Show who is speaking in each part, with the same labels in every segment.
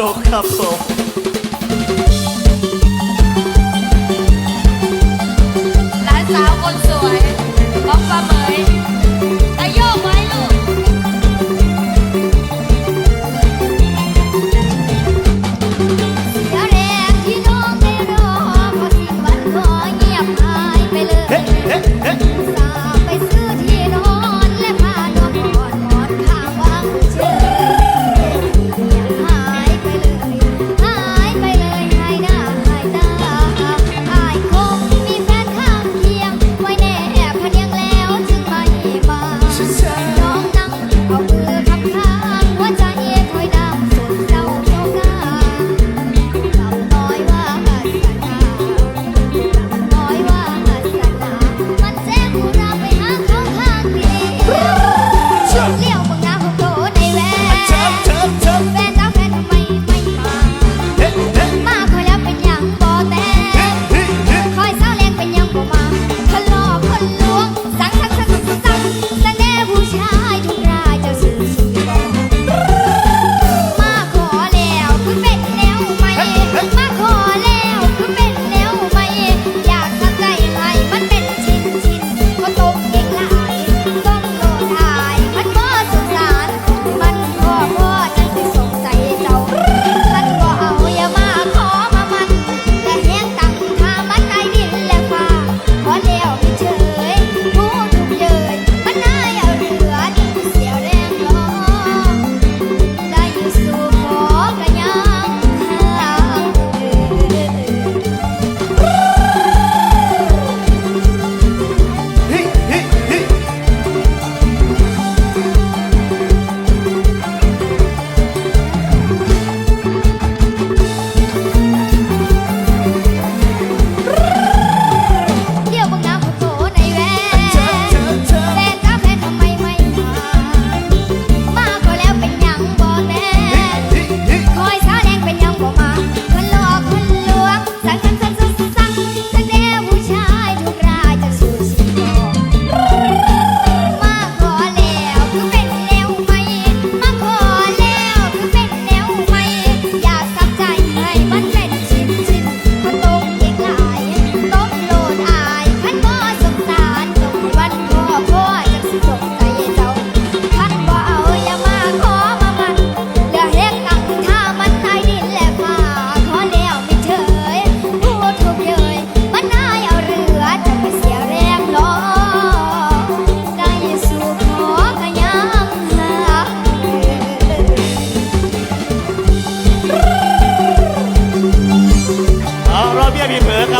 Speaker 1: รกครับผม
Speaker 2: หลานสาวคนสวย
Speaker 3: น้องปลาเหมย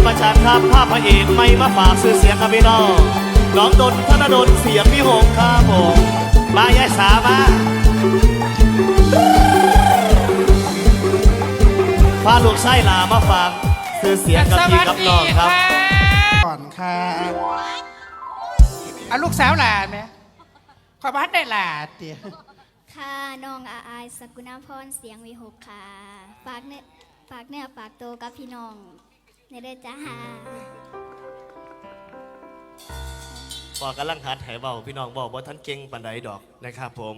Speaker 3: ประชาครับ
Speaker 1: ภาพพระเอกไม่มาฝากซื้อเสียงครับพี่น้องน้องดนธนดนเสียงพี่หงครัผมมายายสามาพาลูกไส้ลามาฝากซื้อเสียงกับพี่กับน้องครับ
Speaker 4: ก่อนค่ะเอาลูกสาวหลานไหมขอบัดได้หลานเตีย
Speaker 3: ค่ะน้องอาอายสกุณาพรเสียงวีหกค่ะ ฝากเนื้อฝากเนื้อฝากโตกับพี่น้อง นี่เลยจ้า
Speaker 1: พอกำลังหัดหายเบาพี่น้องบอกว่าท่านเก่งปันไดดอกนะครับผม